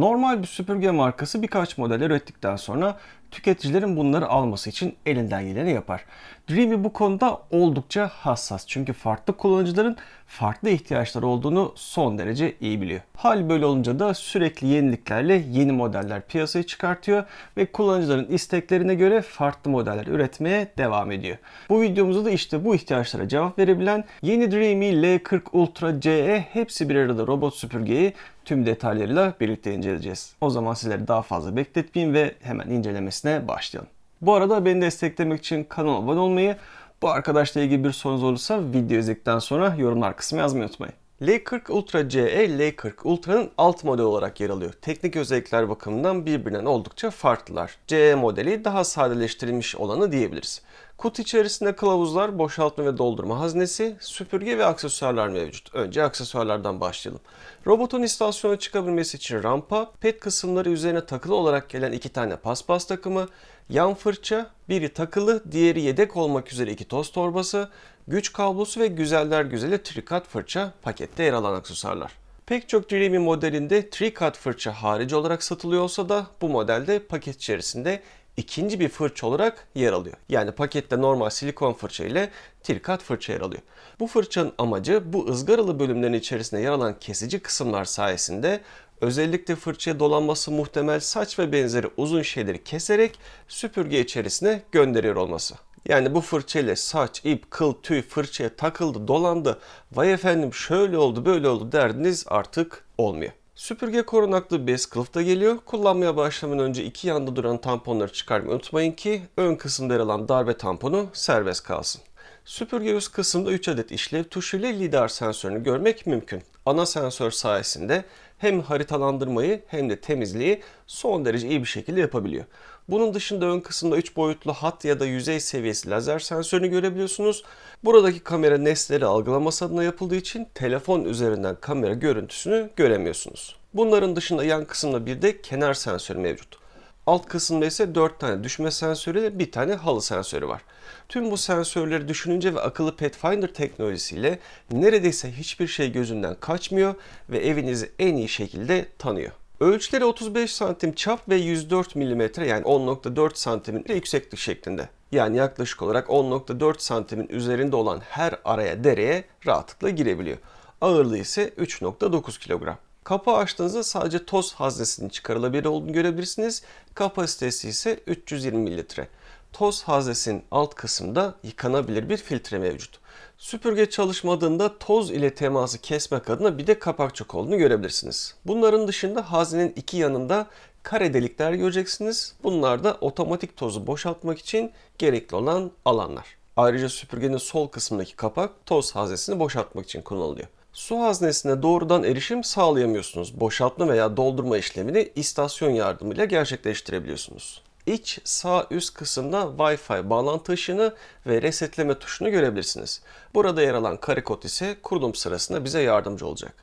Normal bir süpürge markası birkaç model ürettikten sonra tüketicilerin bunları alması için elinden geleni yapar. Dreamy bu konuda oldukça hassas çünkü farklı kullanıcıların farklı ihtiyaçları olduğunu son derece iyi biliyor. Hal böyle olunca da sürekli yeniliklerle yeni modeller piyasaya çıkartıyor ve kullanıcıların isteklerine göre farklı modeller üretmeye devam ediyor. Bu videomuzda da işte bu ihtiyaçlara cevap verebilen yeni Dreamy L40 Ultra CE hepsi bir arada robot süpürgeyi tüm detaylarıyla birlikte inceleyeceğiz. O zaman sizleri daha fazla bekletmeyeyim ve hemen incelemesine başlayalım. Bu arada beni desteklemek için kanalıma abone olmayı, bu arkadaşla ilgili bir sorunuz olursa video izledikten sonra yorumlar kısmına yazmayı unutmayın. L40 Ultra CE, L40 Ultra'nın alt model olarak yer alıyor. Teknik özellikler bakımından birbirinden oldukça farklılar. CE modeli daha sadeleştirilmiş olanı diyebiliriz. Kutu içerisinde kılavuzlar, boşaltma ve doldurma haznesi, süpürge ve aksesuarlar mevcut. Önce aksesuarlardan başlayalım. Robotun istasyona çıkabilmesi için rampa, pet kısımları üzerine takılı olarak gelen iki tane paspas takımı, yan fırça, biri takılı, diğeri yedek olmak üzere iki toz torbası, güç kablosu ve güzeller güzeli trikat fırça pakette yer alan aksesuarlar. Pek çok Dreamy modelinde trikat fırça harici olarak satılıyor olsa da bu modelde paket içerisinde ikinci bir fırça olarak yer alıyor. Yani pakette normal silikon fırça ile trikat fırça yer alıyor. Bu fırçanın amacı bu ızgaralı bölümlerin içerisinde yer alan kesici kısımlar sayesinde özellikle fırçaya dolanması muhtemel saç ve benzeri uzun şeyleri keserek süpürge içerisine gönderiyor olması. Yani bu fırçayla saç, ip, kıl, tüy fırçaya takıldı, dolandı. Vay efendim şöyle oldu, böyle oldu derdiniz artık olmuyor. Süpürge korunaklı bez kılıfta geliyor. Kullanmaya başlamadan önce iki yanda duran tamponları çıkarmayı unutmayın ki ön kısımda yer alan darbe tamponu serbest kalsın. Süpürge üst kısımda 3 adet işlev tuşu ile lidar sensörünü görmek mümkün. Ana sensör sayesinde hem haritalandırmayı hem de temizliği son derece iyi bir şekilde yapabiliyor. Bunun dışında ön kısımda 3 boyutlu hat ya da yüzey seviyesi lazer sensörünü görebiliyorsunuz. Buradaki kamera nesneleri algılaması adına yapıldığı için telefon üzerinden kamera görüntüsünü göremiyorsunuz. Bunların dışında yan kısımda bir de kenar sensörü mevcut. Alt kısımda ise 4 tane düşme sensörü ve bir tane halı sensörü var. Tüm bu sensörleri düşününce ve akıllı Pathfinder teknolojisiyle neredeyse hiçbir şey gözünden kaçmıyor ve evinizi en iyi şekilde tanıyor. Ölçüleri 35 santim çap ve 104 mm yani 10.4 santimin yükseklik şeklinde. Yani yaklaşık olarak 10.4 santimin üzerinde olan her araya dereye rahatlıkla girebiliyor. Ağırlığı ise 3.9 kilogram. Kapağı açtığınızda sadece toz haznesinin çıkarılabilir olduğunu görebilirsiniz. Kapasitesi ise 320 mililitre. Toz haznesinin alt kısmında yıkanabilir bir filtre mevcut. Süpürge çalışmadığında toz ile teması kesmek adına bir de kapakçık olduğunu görebilirsiniz. Bunların dışında haznenin iki yanında kare delikler göreceksiniz. Bunlar da otomatik tozu boşaltmak için gerekli olan alanlar. Ayrıca süpürgenin sol kısmındaki kapak toz haznesini boşaltmak için kullanılıyor. Su haznesine doğrudan erişim sağlayamıyorsunuz. Boşaltma veya doldurma işlemini istasyon yardımıyla gerçekleştirebiliyorsunuz. İç sağ üst kısımda Wi-Fi bağlantı ışını ve resetleme tuşunu görebilirsiniz. Burada yer alan kare kod ise kurulum sırasında bize yardımcı olacak.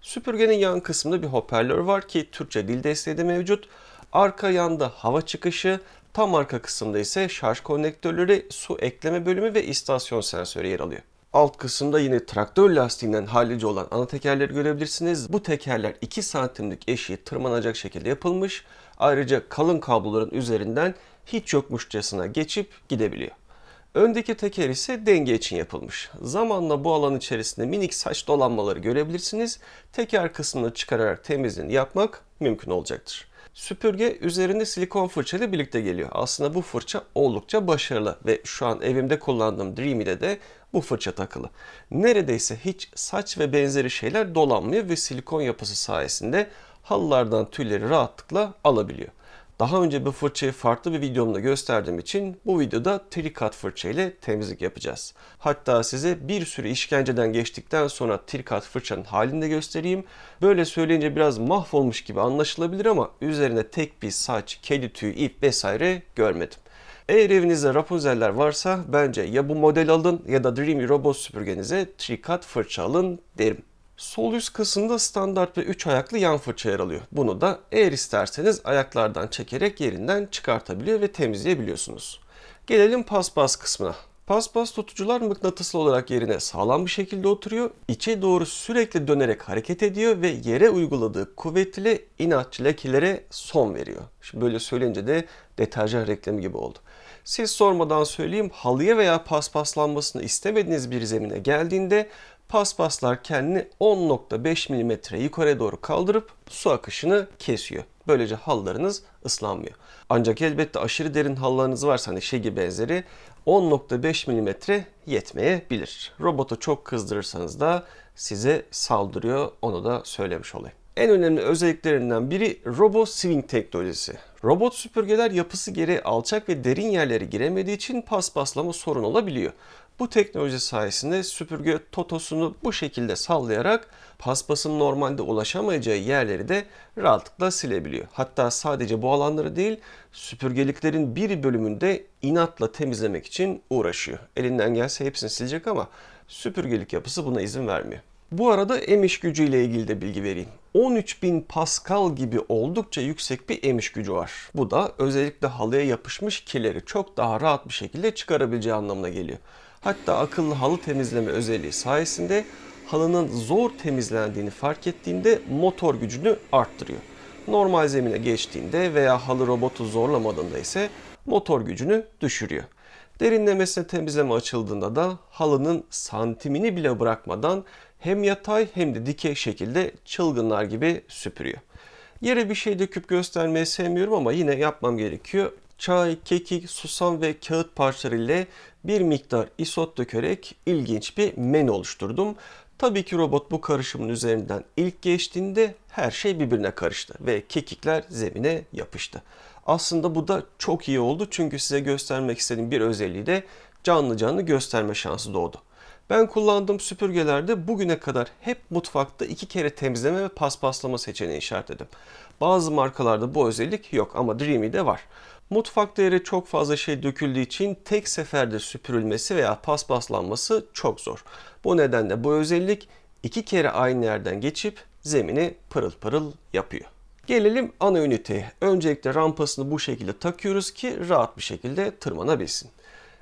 Süpürgenin yan kısmında bir hoparlör var ki Türkçe dil desteği de mevcut. Arka yanda hava çıkışı, tam arka kısımda ise şarj konnektörleri, su ekleme bölümü ve istasyon sensörü yer alıyor. Alt kısımda yine traktör lastiğinden hallice olan ana tekerleri görebilirsiniz. Bu tekerler 2 santimlik eşiği tırmanacak şekilde yapılmış. Ayrıca kalın kabloların üzerinden hiç yokmuşçasına geçip gidebiliyor. Öndeki teker ise denge için yapılmış. Zamanla bu alan içerisinde minik saç dolanmaları görebilirsiniz. Teker kısmını çıkararak temizliğini yapmak mümkün olacaktır. Süpürge üzerinde silikon fırça ile birlikte geliyor. Aslında bu fırça oldukça başarılı ve şu an evimde kullandığım Dreamy'de de bu fırça takılı. Neredeyse hiç saç ve benzeri şeyler dolanmıyor ve silikon yapısı sayesinde halılardan tüyleri rahatlıkla alabiliyor. Daha önce bu fırçayı farklı bir videomda gösterdiğim için bu videoda trikat fırça ile temizlik yapacağız. Hatta size bir sürü işkenceden geçtikten sonra trikat fırçanın halini de göstereyim. Böyle söyleyince biraz mahvolmuş gibi anlaşılabilir ama üzerine tek bir saç, kedi tüyü, ip vesaire görmedim. Eğer evinizde Rapunzel'ler varsa bence ya bu model alın ya da Dreamy Robot süpürgenize trikat fırça alın derim. Sol üst kısımda standart ve 3 ayaklı yan fırça yer alıyor. Bunu da eğer isterseniz ayaklardan çekerek yerinden çıkartabiliyor ve temizleyebiliyorsunuz. Gelelim paspas kısmına. Paspas tutucular mıknatıslı olarak yerine sağlam bir şekilde oturuyor, içe doğru sürekli dönerek hareket ediyor ve yere uyguladığı kuvvet ile inatçı lekelere son veriyor. Şimdi böyle söyleyince de deterjan reklamı gibi oldu. Siz sormadan söyleyeyim halıya veya paspaslanmasını istemediğiniz bir zemine geldiğinde paspaslar kendini 10.5 mm yukarıya doğru kaldırıp su akışını kesiyor. Böylece halılarınız ıslanmıyor. Ancak elbette aşırı derin halılarınız varsa hani Şegi benzeri 10.5 mm yetmeyebilir. Robotu çok kızdırırsanız da size saldırıyor onu da söylemiş olayım. En önemli özelliklerinden biri Robo Swing teknolojisi. Robot süpürgeler yapısı gereği alçak ve derin yerlere giremediği için paspaslama sorun olabiliyor. Bu teknoloji sayesinde süpürge totosunu bu şekilde sallayarak paspasın normalde ulaşamayacağı yerleri de rahatlıkla silebiliyor. Hatta sadece bu alanları değil süpürgeliklerin bir bölümünde inatla temizlemek için uğraşıyor. Elinden gelse hepsini silecek ama süpürgelik yapısı buna izin vermiyor. Bu arada emiş gücü ile ilgili de bilgi vereyim. 13.000 Pascal gibi oldukça yüksek bir emiş gücü var. Bu da özellikle halıya yapışmış kirleri çok daha rahat bir şekilde çıkarabileceği anlamına geliyor. Hatta akıllı halı temizleme özelliği sayesinde halının zor temizlendiğini fark ettiğinde motor gücünü arttırıyor. Normal zemine geçtiğinde veya halı robotu zorlamadığında ise motor gücünü düşürüyor. Derinlemesine temizleme açıldığında da halının santimini bile bırakmadan hem yatay hem de dikey şekilde çılgınlar gibi süpürüyor. Yere bir şey döküp göstermeyi sevmiyorum ama yine yapmam gerekiyor. Çay, kekik, susam ve kağıt parçaları ile bir miktar isot dökerek ilginç bir menü oluşturdum. Tabii ki robot bu karışımın üzerinden ilk geçtiğinde her şey birbirine karıştı ve kekikler zemine yapıştı. Aslında bu da çok iyi oldu çünkü size göstermek istediğim bir özelliği de canlı canlı gösterme şansı doğdu. Ben kullandığım süpürgelerde bugüne kadar hep mutfakta iki kere temizleme ve paspaslama seçeneği işaretledim. Bazı markalarda bu özellik yok ama Dreamy'de var. Mutfakta yere çok fazla şey döküldüğü için tek seferde süpürülmesi veya paspaslanması çok zor. Bu nedenle bu özellik iki kere aynı yerden geçip zemini pırıl pırıl yapıyor. Gelelim ana üniteye. Öncelikle rampasını bu şekilde takıyoruz ki rahat bir şekilde tırmanabilsin.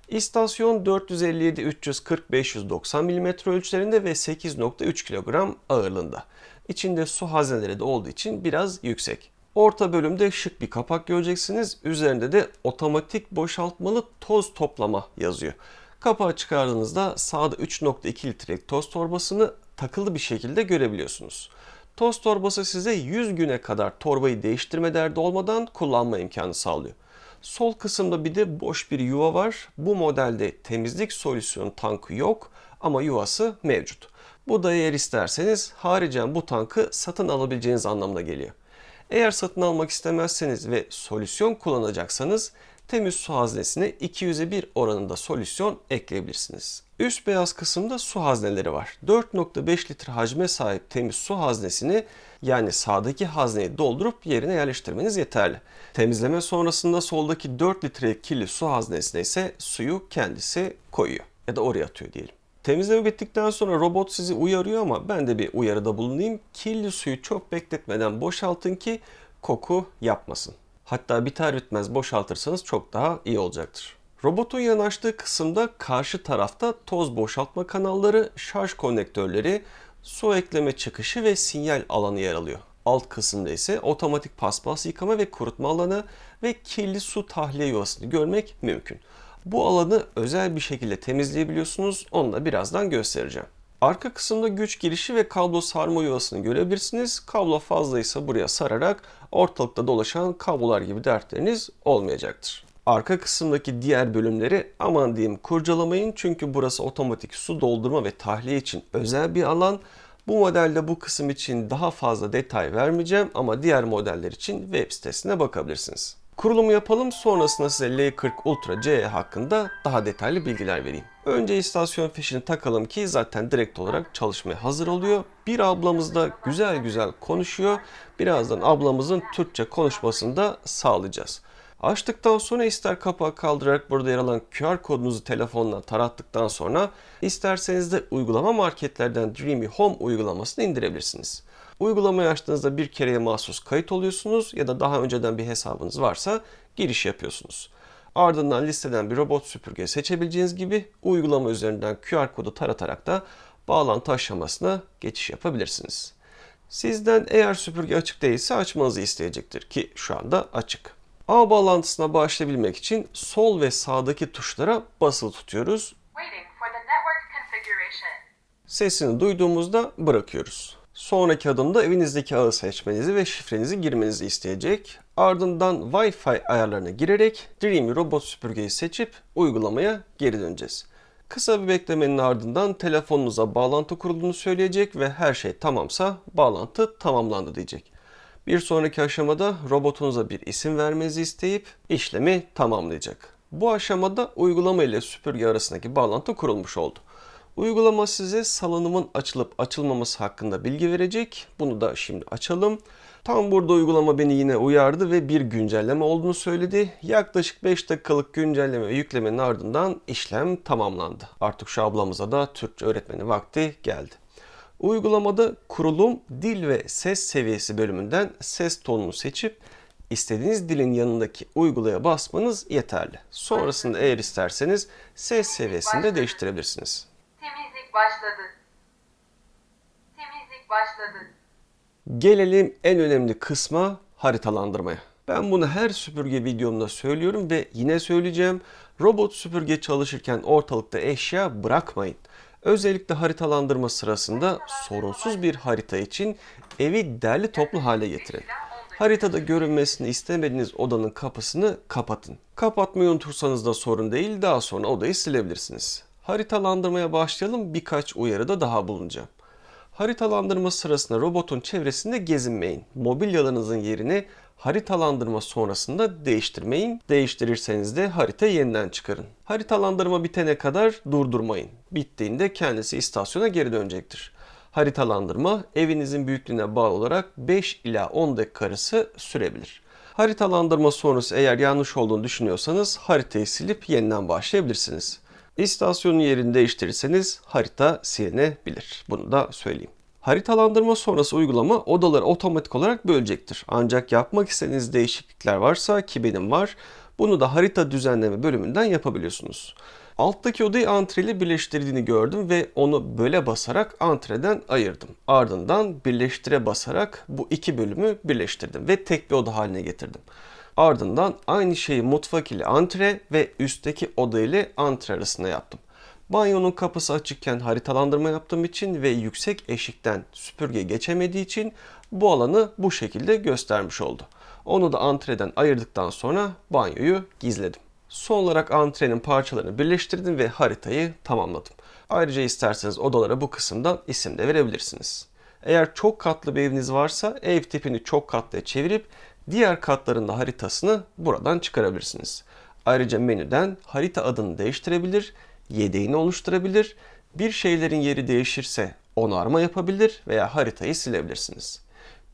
İstasyon 457 340 590 mm ölçülerinde ve 8.3 kilogram ağırlığında. İçinde su hazneleri de olduğu için biraz yüksek. Orta bölümde şık bir kapak göreceksiniz. Üzerinde de otomatik boşaltmalı toz toplama yazıyor. Kapağı çıkardığınızda sağda 3.2 litrelik toz torbasını takılı bir şekilde görebiliyorsunuz. Toz torbası size 100 güne kadar torbayı değiştirme derdi olmadan kullanma imkanı sağlıyor. Sol kısımda bir de boş bir yuva var. Bu modelde temizlik solüsyon tankı yok ama yuvası mevcut. Bu da eğer isterseniz haricen bu tankı satın alabileceğiniz anlamına geliyor. Eğer satın almak istemezseniz ve solüsyon kullanacaksanız temiz su haznesine 200'e 1 oranında solüsyon ekleyebilirsiniz. Üst beyaz kısımda su hazneleri var. 4.5 litre hacme sahip temiz su haznesini yani sağdaki hazneyi doldurup yerine yerleştirmeniz yeterli. Temizleme sonrasında soldaki 4 litre kirli su haznesine ise suyu kendisi koyuyor ya da oraya atıyor diyelim. Temizleme bittikten sonra robot sizi uyarıyor ama ben de bir uyarıda bulunayım. Kirli suyu çok bekletmeden boşaltın ki koku yapmasın. Hatta biter bitmez boşaltırsanız çok daha iyi olacaktır. Robotun yanaştığı kısımda karşı tarafta toz boşaltma kanalları, şarj konnektörleri, su ekleme çıkışı ve sinyal alanı yer alıyor. Alt kısımda ise otomatik paspas yıkama ve kurutma alanı ve kirli su tahliye yuvasını görmek mümkün. Bu alanı özel bir şekilde temizleyebiliyorsunuz. Onu da birazdan göstereceğim. Arka kısımda güç girişi ve kablo sarma yuvasını görebilirsiniz. Kablo fazlaysa buraya sararak ortalıkta dolaşan kablolar gibi dertleriniz olmayacaktır. Arka kısımdaki diğer bölümleri aman diyeyim kurcalamayın çünkü burası otomatik su doldurma ve tahliye için özel bir alan. Bu modelde bu kısım için daha fazla detay vermeyeceğim ama diğer modeller için web sitesine bakabilirsiniz. Kurulumu yapalım sonrasında size L40 Ultra C hakkında daha detaylı bilgiler vereyim. Önce istasyon fişini takalım ki zaten direkt olarak çalışmaya hazır oluyor. Bir ablamız da güzel güzel konuşuyor. Birazdan ablamızın Türkçe konuşmasını da sağlayacağız. Açtıktan sonra ister kapağı kaldırarak burada yer alan QR kodunuzu telefonla tarattıktan sonra isterseniz de uygulama marketlerden Dreamy Home uygulamasını indirebilirsiniz. Uygulamayı açtığınızda bir kereye mahsus kayıt oluyorsunuz ya da daha önceden bir hesabınız varsa giriş yapıyorsunuz. Ardından listeden bir robot süpürge seçebileceğiniz gibi uygulama üzerinden QR kodu taratarak da bağlantı aşamasına geçiş yapabilirsiniz. Sizden eğer süpürge açık değilse açmanızı isteyecektir ki şu anda açık. Ağ bağlantısına başlayabilmek için sol ve sağdaki tuşlara basılı tutuyoruz. Sesini duyduğumuzda bırakıyoruz. Sonraki adımda evinizdeki ağı seçmenizi ve şifrenizi girmenizi isteyecek. Ardından Wi-Fi ayarlarına girerek Dreamy Robot süpürgeyi seçip uygulamaya geri döneceğiz. Kısa bir beklemenin ardından telefonunuza bağlantı kurulduğunu söyleyecek ve her şey tamamsa bağlantı tamamlandı diyecek. Bir sonraki aşamada robotunuza bir isim vermenizi isteyip işlemi tamamlayacak. Bu aşamada uygulama ile süpürge arasındaki bağlantı kurulmuş oldu. Uygulama size salınımın açılıp açılmaması hakkında bilgi verecek. Bunu da şimdi açalım. Tam burada uygulama beni yine uyardı ve bir güncelleme olduğunu söyledi. Yaklaşık 5 dakikalık güncelleme ve yüklemenin ardından işlem tamamlandı. Artık şu ablamıza da Türkçe öğretmeni vakti geldi. Uygulamada kurulum, dil ve ses seviyesi bölümünden ses tonunu seçip istediğiniz dilin yanındaki uygulaya basmanız yeterli. Sonrasında eğer isterseniz ses seviyesini de değiştirebilirsiniz. Başladı. Temizlik başladı. Gelelim en önemli kısma haritalandırmaya. Ben bunu her süpürge videomda söylüyorum ve yine söyleyeceğim. Robot süpürge çalışırken ortalıkta eşya bırakmayın. Özellikle haritalandırma sırasında sorunsuz bir harita için evi derli toplu hale getirin. Haritada görünmesini istemediğiniz odanın kapısını kapatın. Kapatmayı unutursanız da sorun değil, daha sonra odayı silebilirsiniz. Haritalandırmaya başlayalım, birkaç uyarıda daha bulunacağım. Haritalandırma sırasında robotun çevresinde gezinmeyin. Mobilyalarınızın yerini haritalandırma sonrasında değiştirmeyin. Değiştirirseniz de harita yeniden çıkarın. Haritalandırma bitene kadar durdurmayın. Bittiğinde kendisi istasyona geri dönecektir. Haritalandırma evinizin büyüklüğüne bağlı olarak 5 ila 10 dakika arası sürebilir. Haritalandırma sonrası eğer yanlış olduğunu düşünüyorsanız haritayı silip yeniden başlayabilirsiniz. İstasyonun yerini değiştirirseniz harita silinebilir. Bunu da söyleyeyim. Haritalandırma sonrası uygulama odaları otomatik olarak bölecektir. Ancak yapmak istediğiniz değişiklikler varsa ki benim var, bunu da harita düzenleme bölümünden yapabiliyorsunuz. Alttaki odayı antreyle birleştirdiğini gördüm ve onu böyle basarak antreden ayırdım. Ardından birleştire basarak bu iki bölümü birleştirdim ve tek bir oda haline getirdim. Ardından aynı şeyi mutfak ile antre ve üstteki oda ile antre arasında yaptım. Banyonun kapısı açıkken haritalandırma yaptığım için ve yüksek eşikten süpürge geçemediği için bu alanı bu şekilde göstermiş oldu. Onu da antreden ayırdıktan sonra banyoyu gizledim. Son olarak antrenin parçalarını birleştirdim ve haritayı tamamladım. Ayrıca isterseniz odalara bu kısımdan isim de verebilirsiniz. Eğer çok katlı bir eviniz varsa ev tipini çok katlıya çevirip diğer katların da haritasını buradan çıkarabilirsiniz. Ayrıca menüden harita adını değiştirebilir, yedeğini oluşturabilir, bir şeylerin yeri değişirse onarma yapabilir veya haritayı silebilirsiniz.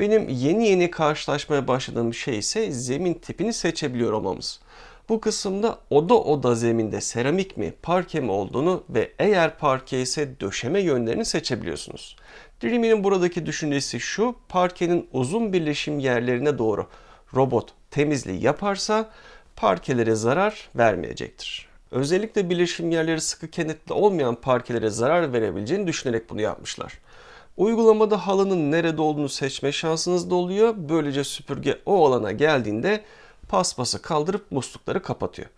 Benim yeni yeni karşılaşmaya başladığım şey ise zemin tipini seçebiliyor olmamız. Bu kısımda oda oda zeminde seramik mi, parke mi olduğunu ve eğer parke ise döşeme yönlerini seçebiliyorsunuz. Dreamy'nin buradaki düşüncesi şu, parkenin uzun birleşim yerlerine doğru robot temizliği yaparsa parkelere zarar vermeyecektir. Özellikle birleşim yerleri sıkı kenetli olmayan parkelere zarar verebileceğini düşünerek bunu yapmışlar. Uygulamada halının nerede olduğunu seçme şansınız da oluyor. Böylece süpürge o alana geldiğinde paspası kaldırıp muslukları kapatıyor.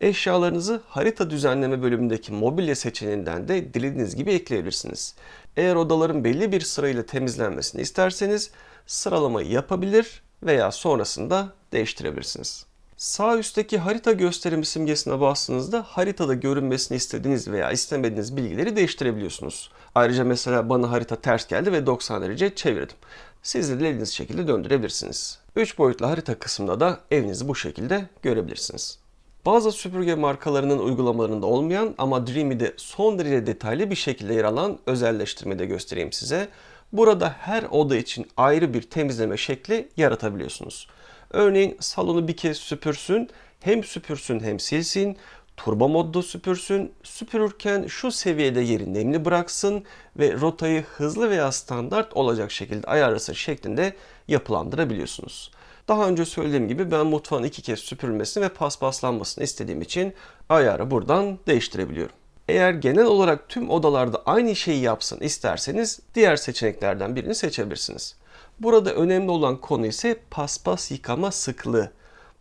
Eşyalarınızı harita düzenleme bölümündeki mobilya seçeneğinden de dilediğiniz gibi ekleyebilirsiniz. Eğer odaların belli bir sırayla temizlenmesini isterseniz sıralamayı yapabilir veya sonrasında değiştirebilirsiniz. Sağ üstteki harita gösterim simgesine bastığınızda haritada görünmesini istediğiniz veya istemediğiniz bilgileri değiştirebiliyorsunuz. Ayrıca mesela bana harita ters geldi ve 90 derece çevirdim. Siz de dilediğiniz şekilde döndürebilirsiniz. 3 boyutlu harita kısmında da evinizi bu şekilde görebilirsiniz. Bazı süpürge markalarının uygulamalarında olmayan ama Dreamy'de son derece detaylı bir şekilde yer alan özelleştirmeyi de göstereyim size. Burada her oda için ayrı bir temizleme şekli yaratabiliyorsunuz. Örneğin salonu bir kez süpürsün, hem süpürsün hem silsin, turbo modda süpürsün, süpürürken şu seviyede yeri nemli bıraksın ve rotayı hızlı veya standart olacak şekilde ayarlasın şeklinde yapılandırabiliyorsunuz. Daha önce söylediğim gibi ben mutfağın iki kez süpürülmesini ve paspaslanmasını istediğim için ayarı buradan değiştirebiliyorum. Eğer genel olarak tüm odalarda aynı şeyi yapsın isterseniz diğer seçeneklerden birini seçebilirsiniz. Burada önemli olan konu ise paspas yıkama sıklığı.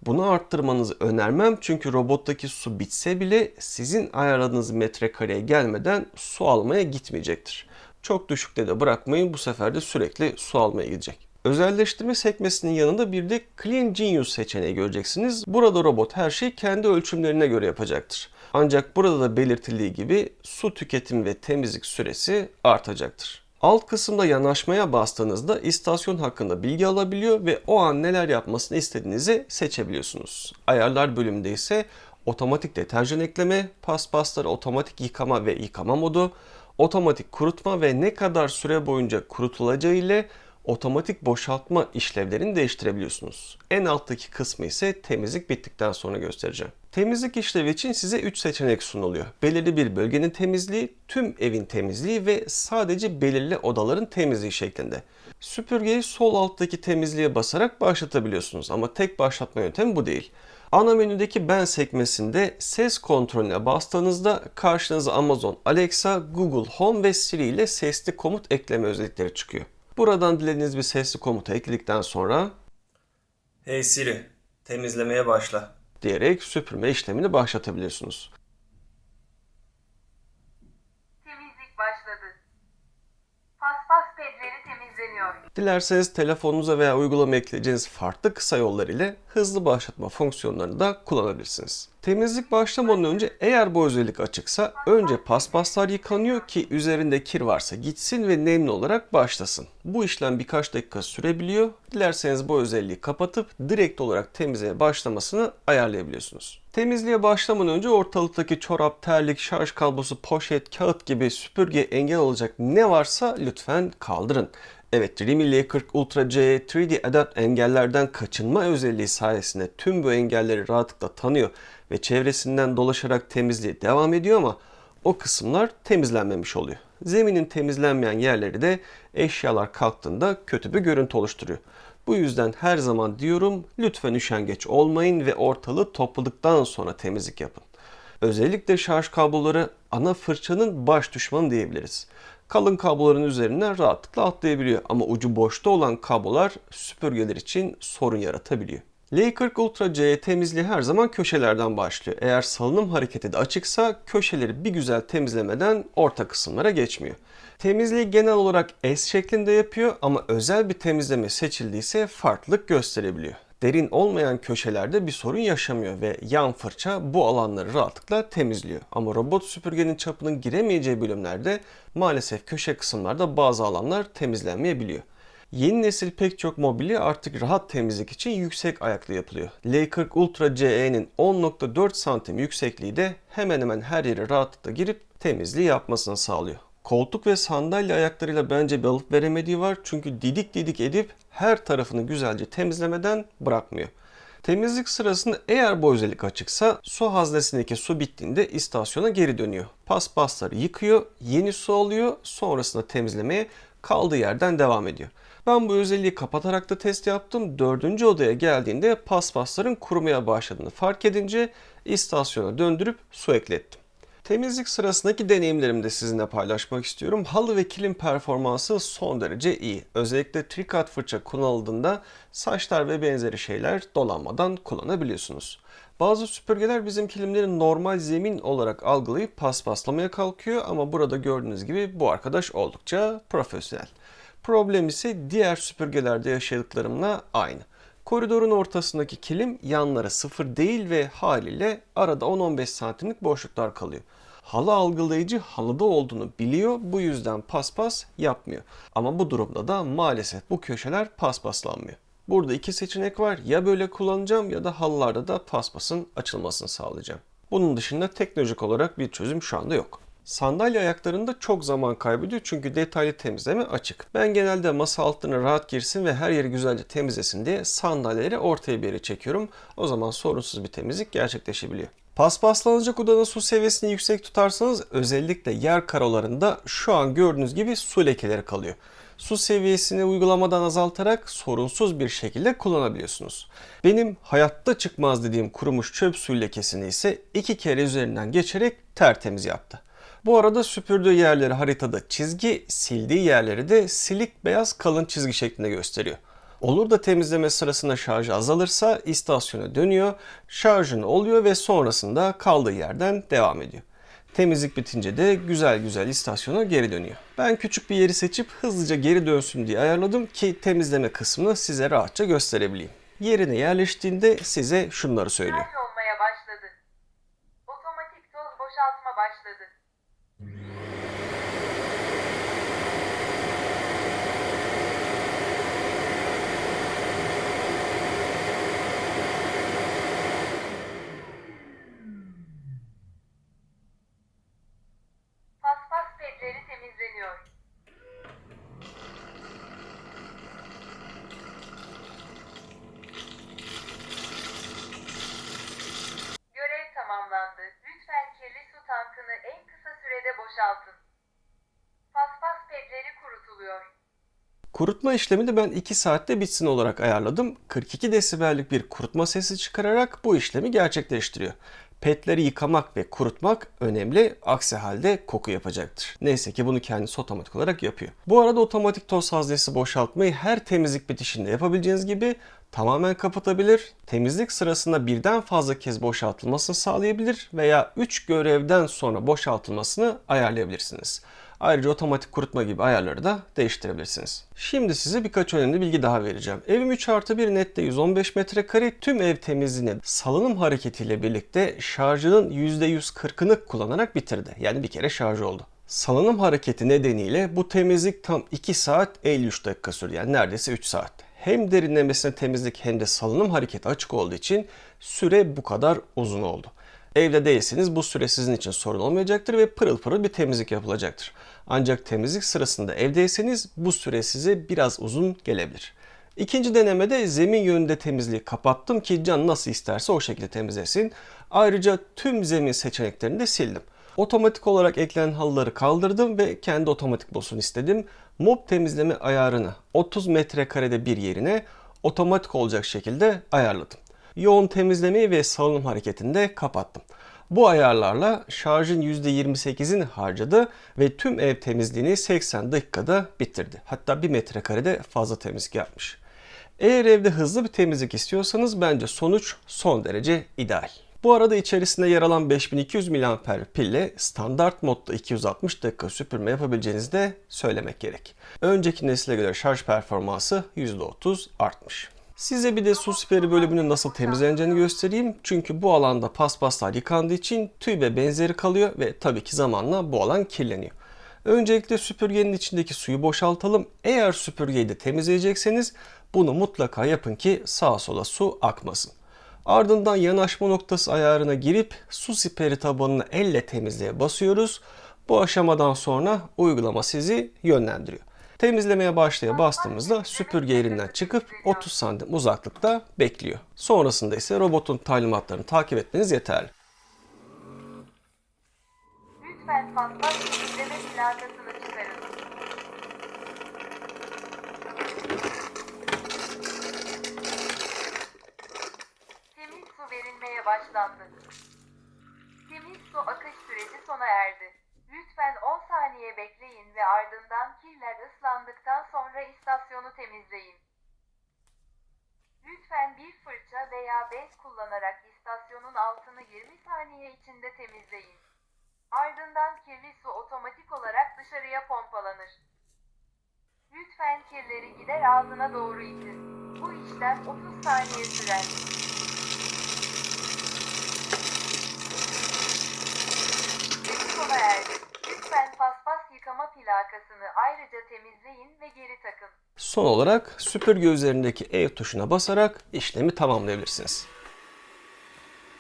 Bunu arttırmanızı önermem çünkü robottaki su bitse bile sizin ayarladığınız metrekareye gelmeden su almaya gitmeyecektir. Çok düşükte de bırakmayın bu sefer de sürekli su almaya gidecek. Özelleştirme sekmesinin yanında bir de Clean Genius seçeneği göreceksiniz. Burada robot her şeyi kendi ölçümlerine göre yapacaktır. Ancak burada da belirtildiği gibi su tüketimi ve temizlik süresi artacaktır. Alt kısımda yanaşmaya bastığınızda istasyon hakkında bilgi alabiliyor ve o an neler yapmasını istediğinizi seçebiliyorsunuz. Ayarlar bölümünde ise otomatik deterjan ekleme, paspasları otomatik yıkama ve yıkama modu, otomatik kurutma ve ne kadar süre boyunca kurutulacağı ile otomatik boşaltma işlevlerini değiştirebiliyorsunuz. En alttaki kısmı ise temizlik bittikten sonra göstereceğim. Temizlik işlevi için size 3 seçenek sunuluyor. Belirli bir bölgenin temizliği, tüm evin temizliği ve sadece belirli odaların temizliği şeklinde. Süpürgeyi sol alttaki temizliğe basarak başlatabiliyorsunuz ama tek başlatma yöntemi bu değil. Ana menüdeki ben sekmesinde ses kontrolüne bastığınızda karşınıza Amazon Alexa, Google Home ve Siri ile sesli komut ekleme özellikleri çıkıyor. Buradan dilediğiniz bir sesli komuta ekledikten sonra Hey Siri, temizlemeye başla diyerek süpürme işlemini başlatabiliyorsunuz. Temizlik başladı. Paspas pedleri temizleniyor. Dilerseniz telefonunuza veya uygulama ekleyeceğiniz farklı kısa yollar ile hızlı başlatma fonksiyonlarını da kullanabilirsiniz. Temizlik başlamadan önce eğer bu özellik açıksa önce paspaslar yıkanıyor ki üzerinde kir varsa gitsin ve nemli olarak başlasın. Bu işlem birkaç dakika sürebiliyor. Dilerseniz bu özelliği kapatıp direkt olarak temizliğe başlamasını ayarlayabiliyorsunuz. Temizliğe başlamadan önce ortalıktaki çorap, terlik, şarj kablosu, poşet, kağıt gibi süpürge engel olacak ne varsa lütfen kaldırın. Evet Dreamy L40 Ultra C 3D Adapt engellerden kaçınma özelliği sayesinde tüm bu engelleri rahatlıkla tanıyor ve çevresinden dolaşarak temizliğe devam ediyor ama o kısımlar temizlenmemiş oluyor. Zeminin temizlenmeyen yerleri de eşyalar kalktığında kötü bir görüntü oluşturuyor. Bu yüzden her zaman diyorum lütfen üşengeç olmayın ve ortalığı topladıktan sonra temizlik yapın. Özellikle şarj kabloları ana fırçanın baş düşmanı diyebiliriz. Kalın kabloların üzerinden rahatlıkla atlayabiliyor ama ucu boşta olan kablolar süpürgeler için sorun yaratabiliyor. L40 Ultra C temizliği her zaman köşelerden başlıyor. Eğer salınım hareketi de açıksa köşeleri bir güzel temizlemeden orta kısımlara geçmiyor. Temizliği genel olarak S şeklinde yapıyor ama özel bir temizleme seçildiyse farklılık gösterebiliyor. Derin olmayan köşelerde bir sorun yaşamıyor ve yan fırça bu alanları rahatlıkla temizliyor. Ama robot süpürgenin çapının giremeyeceği bölümlerde maalesef köşe kısımlarda bazı alanlar temizlenmeyebiliyor. Yeni nesil pek çok mobilya artık rahat temizlik için yüksek ayaklı yapılıyor. L40 Ultra CE'nin 10.4 santim yüksekliği de hemen hemen her yere rahatlıkla girip temizliği yapmasını sağlıyor. Koltuk ve sandalye ayaklarıyla bence bir alıp veremediği var çünkü didik didik edip her tarafını güzelce temizlemeden bırakmıyor. Temizlik sırasında eğer bu özellik açıksa su haznesindeki su bittiğinde istasyona geri dönüyor. Paspasları yıkıyor, yeni su alıyor, sonrasında temizlemeye kaldığı yerden devam ediyor. Ben bu özelliği kapatarak da test yaptım. Dördüncü odaya geldiğinde paspasların kurumaya başladığını fark edince istasyona döndürüp su eklettim. Temizlik sırasındaki deneyimlerimi de sizinle paylaşmak istiyorum. Halı ve kilim performansı son derece iyi. Özellikle trikat fırça kullanıldığında saçlar ve benzeri şeyler dolanmadan kullanabiliyorsunuz. Bazı süpürgeler bizim kilimleri normal zemin olarak algılayıp paspaslamaya kalkıyor ama burada gördüğünüz gibi bu arkadaş oldukça profesyonel. Problem ise diğer süpürgelerde yaşadıklarımla aynı. Koridorun ortasındaki kilim yanlara sıfır değil ve haliyle arada 10-15 santimlik boşluklar kalıyor. Halı algılayıcı halıda olduğunu biliyor bu yüzden paspas yapmıyor. Ama bu durumda da maalesef bu köşeler paspaslanmıyor. Burada iki seçenek var. Ya böyle kullanacağım ya da halılarda da paspasın açılmasını sağlayacağım. Bunun dışında teknolojik olarak bir çözüm şu anda yok. Sandalye ayaklarında çok zaman kaybediyor çünkü detaylı temizleme açık. Ben genelde masa altına rahat girsin ve her yeri güzelce temizlesin diye sandalyeleri ortaya bir yere çekiyorum. O zaman sorunsuz bir temizlik gerçekleşebiliyor. Paspaslanacak odanın su seviyesini yüksek tutarsanız özellikle yer karolarında şu an gördüğünüz gibi su lekeleri kalıyor. su seviyesini uygulamadan azaltarak sorunsuz bir şekilde kullanabiliyorsunuz. Benim hayatta çıkmaz dediğim kurumuş çöp suyu lekesini ise iki kere üzerinden geçerek tertemiz yaptı. Bu arada süpürdüğü yerleri haritada çizgi, sildiği yerleri de silik beyaz kalın çizgi şeklinde gösteriyor. Olur da temizleme sırasında şarjı azalırsa istasyona dönüyor, şarjını oluyor ve sonrasında kaldığı yerden devam ediyor. Temizlik bitince de güzel güzel istasyona geri dönüyor. Ben küçük bir yeri seçip hızlıca geri dönsün diye ayarladım ki temizleme kısmını size rahatça gösterebileyim. Yerine yerleştiğinde size şunları söylüyor. Başladı. Otomatik toz boşaltma başladı. Paspas pedleri temizleniyor. Görev tamamlandı. Lütfen kirli su tankını en kısa sürede boşaltın. Paspas pedleri kurutuluyor. Kurutma işlemini ben 2 saatte bitsin olarak ayarladım. 42 desibellik bir kurutma sesi çıkararak bu işlemi gerçekleştiriyor. Petleri yıkamak ve kurutmak önemli. Aksi halde koku yapacaktır. Neyse ki bunu kendisi otomatik olarak yapıyor. Bu arada otomatik toz haznesi boşaltmayı her temizlik bitişinde yapabileceğiniz gibi tamamen kapatabilir. Temizlik sırasında birden fazla kez boşaltılmasını sağlayabilir veya 3 görevden sonra boşaltılmasını ayarlayabilirsiniz. Ayrıca otomatik kurutma gibi ayarları da değiştirebilirsiniz. Şimdi size birkaç önemli bilgi daha vereceğim. Evim 3 artı 1 nette 115 metrekare tüm ev temizliğini salınım hareketiyle birlikte şarjının %140'ını kullanarak bitirdi. Yani bir kere şarj oldu. Salınım hareketi nedeniyle bu temizlik tam 2 saat 53 dakika sürdü. Yani neredeyse 3 saat. Hem derinlemesine temizlik hem de salınım hareketi açık olduğu için süre bu kadar uzun oldu. Evde değilseniz bu süre sizin için sorun olmayacaktır ve pırıl pırıl bir temizlik yapılacaktır. Ancak temizlik sırasında evdeyseniz bu süre size biraz uzun gelebilir. İkinci denemede zemin yönünde temizliği kapattım ki can nasıl isterse o şekilde temizlesin. Ayrıca tüm zemin seçeneklerini de sildim. Otomatik olarak eklenen halıları kaldırdım ve kendi otomatik bulsun istedim. Mob temizleme ayarını 30 metrekarede bir yerine otomatik olacak şekilde ayarladım. Yoğun temizlemeyi ve salınım hareketini de kapattım. Bu ayarlarla şarjın %28'ini harcadı ve tüm ev temizliğini 80 dakikada bitirdi. Hatta 1 metrekarede fazla temizlik yapmış. Eğer evde hızlı bir temizlik istiyorsanız bence sonuç son derece ideal. Bu arada içerisinde yer alan 5200 mAh pille standart modda 260 dakika süpürme yapabileceğinizi de söylemek gerek. Önceki nesile göre şarj performansı %30 artmış. Size bir de su siperi bölümünün nasıl temizleneceğini göstereyim. Çünkü bu alanda paspaslar yıkandığı için tüy ve benzeri kalıyor ve tabii ki zamanla bu alan kirleniyor. Öncelikle süpürgenin içindeki suyu boşaltalım. Eğer süpürgeyi de temizleyecekseniz bunu mutlaka yapın ki sağa sola su akmasın. Ardından yanaşma noktası ayarına girip su siperi tabanını elle temizleye basıyoruz. Bu aşamadan sonra uygulama sizi yönlendiriyor. Temizlemeye başlaya bastığımızda süpürge yerinden çıkıp 30 santim uzaklıkta bekliyor. Sonrasında ise robotun talimatlarını takip etmeniz yeterli. Lütfen paspas temizleme plakasını çıkarın. Temiz su verilmeye başlandı. Temiz su akış süreci sona erdi. Lütfen 10 saniye bekleyin ve ardından kirler ıslandıktan sonra istasyonu temizleyin. Lütfen bir fırça veya bez kullanarak istasyonun altını 20 saniye içinde temizleyin. Ardından kirli su otomatik olarak dışarıya pompalanır. Lütfen kirleri gider ağzına doğru itin. Bu işlem 30 saniye sürer. Süresi sona erdi. Lütfen paspas yıkama plakasını ayrıca temizleyin ve geri takın. Son olarak süpürge üzerindeki ev tuşuna basarak işlemi tamamlayabilirsiniz.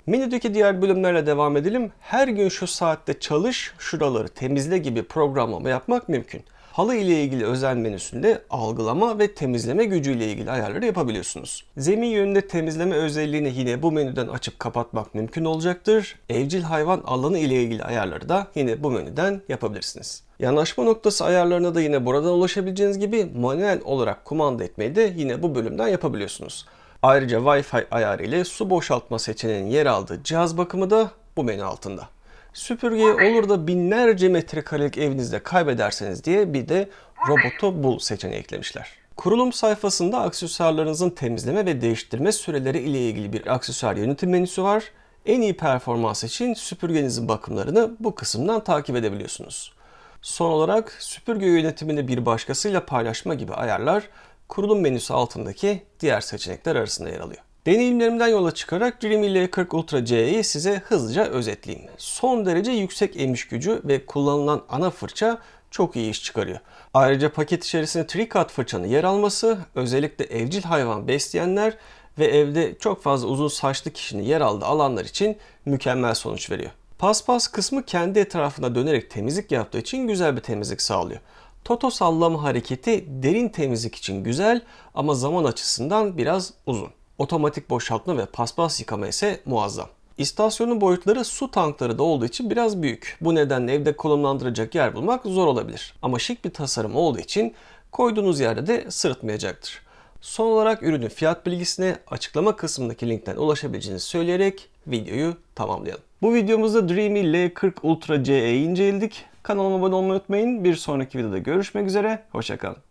Menüdeki diğer bölümlerle devam edelim. Her gün şu saatte çalış, şuraları temizle gibi programlama yapmak mümkün. Halı ile ilgili özel menüsünde algılama ve temizleme gücüyle ilgili ayarları yapabiliyorsunuz. Zemin yönünde temizleme özelliğini yine bu menüden açıp kapatmak mümkün olacaktır. Evcil hayvan alanı ile ilgili ayarları da yine bu menüden yapabilirsiniz. Yanaşma noktası ayarlarına da yine buradan ulaşabileceğiniz gibi manuel olarak kumanda etmeyi de yine bu bölümden yapabiliyorsunuz. Ayrıca Wi-Fi ayarı ile su boşaltma seçeneğinin yer aldığı cihaz bakımı da bu menü altında. Süpürgeyi olur da binlerce metrekarelik evinizde kaybederseniz diye bir de robotu bul seçeneği eklemişler. Kurulum sayfasında aksesuarlarınızın temizleme ve değiştirme süreleri ile ilgili bir aksesuar yönetim menüsü var. En iyi performans için süpürgenizin bakımlarını bu kısımdan takip edebiliyorsunuz. Son olarak süpürge yönetimini bir başkasıyla paylaşma gibi ayarlar kurulum menüsü altındaki diğer seçenekler arasında yer alıyor. Deneyimlerimden yola çıkarak Dreamy L40 Ultra C'yi size hızlıca özetleyeyim. Son derece yüksek emiş gücü ve kullanılan ana fırça çok iyi iş çıkarıyor. Ayrıca paket içerisinde trikat fırçanın yer alması özellikle evcil hayvan besleyenler ve evde çok fazla uzun saçlı kişinin yer aldığı alanlar için mükemmel sonuç veriyor. Paspas kısmı kendi etrafında dönerek temizlik yaptığı için güzel bir temizlik sağlıyor. Toto sallama hareketi derin temizlik için güzel ama zaman açısından biraz uzun. Otomatik boşaltma ve paspas yıkama ise muazzam. İstasyonun boyutları su tankları da olduğu için biraz büyük. Bu nedenle evde konumlandıracak yer bulmak zor olabilir. Ama şık bir tasarım olduğu için koyduğunuz yerde de sırıtmayacaktır. Son olarak ürünün fiyat bilgisine açıklama kısmındaki linkten ulaşabileceğinizi söyleyerek videoyu tamamlayalım. Bu videomuzda Dreamy L40 Ultra CE'yi inceledik. Kanalıma abone olmayı unutmayın. Bir sonraki videoda görüşmek üzere. Hoşçakalın.